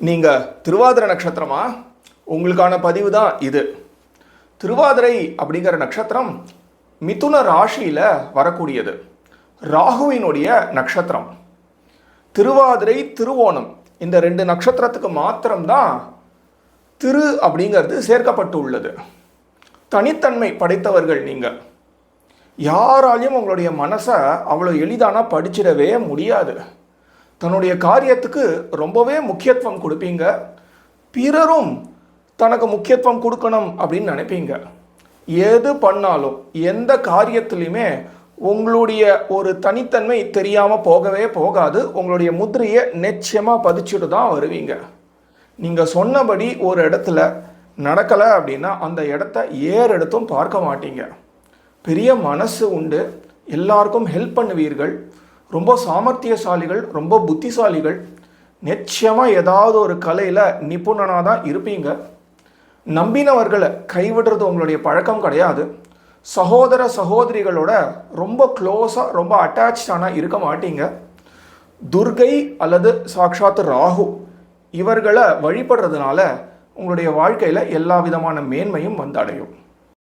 நீங்கள் திருவாதிரை நட்சத்திரமா? உங்களுக்கான பதிவு தான் இது. திருவாதிரை அப்படிங்கிற நட்சத்திரம் மிதுன ராசியில் வரக்கூடியது. ராகுவினுடைய நட்சத்திரம். திருவாதிரை திருவோணம் இந்த ரெண்டு நட்சத்திரத்துக்கு மாத்திரம்தான் திரு அப்படிங்கிறது சேர்க்கப்பட்டு உள்ளது. தனித்தன்மை படைத்தவர்கள் நீங்கள் யாராலையும் உங்களுடைய மனசை அவ்வளோ எளிதானா படிச்சிடவே முடியாது. தன்னுடைய காரியத்துக்கு ரொம்பவே முக்கியத்துவம் கொடுப்பீங்க. பிறரும் தனக்கு முக்கியத்துவம் கொடுக்கணும் அப்படின்னு நினைப்பீங்க. எது பண்ணாலும் எந்த காரியத்துலையுமே உங்களுடைய ஒரு தனித்தன்மை தெரியாமல் போகவே போகாது. உங்களுடைய முதிரையை நிச்சயமாக பதிச்சுட்டு தான் வருவீங்க. நீங்கள் சொன்னபடி ஒரு இடத்துல நடக்கலை அப்படின்னா அந்த இடத்த ஏறெடுத்தும் பார்க்க மாட்டீங்க. பெரிய மனசு உண்டு. எல்லாருக்கும் ஹெல்ப் பண்ணுவீர்கள். ரொம்ப சாமர்த்தியசாலிகள் ரொம்ப புத்திசாலிகள் நிச்சயமாக ஏதாவது ஒரு கலையில் நிபுணனாக தான் இருப்பீங்க. நம்பினவர்களை கைவிடுறது உங்களுடைய பழக்கம் கிடையாது. சகோதர சகோதரிகளோட ரொம்ப க்ளோஸாக ரொம்ப அட்டாச்சானா இருக்க மாட்டீங்க. துர்கை அல்லது சாக்ஷாத் ராகு இவர்களை வழிபடுறதுனால உங்களுடைய வாழ்க்கையில் எல்லா விதமான மேன்மையும் வந்தடையும்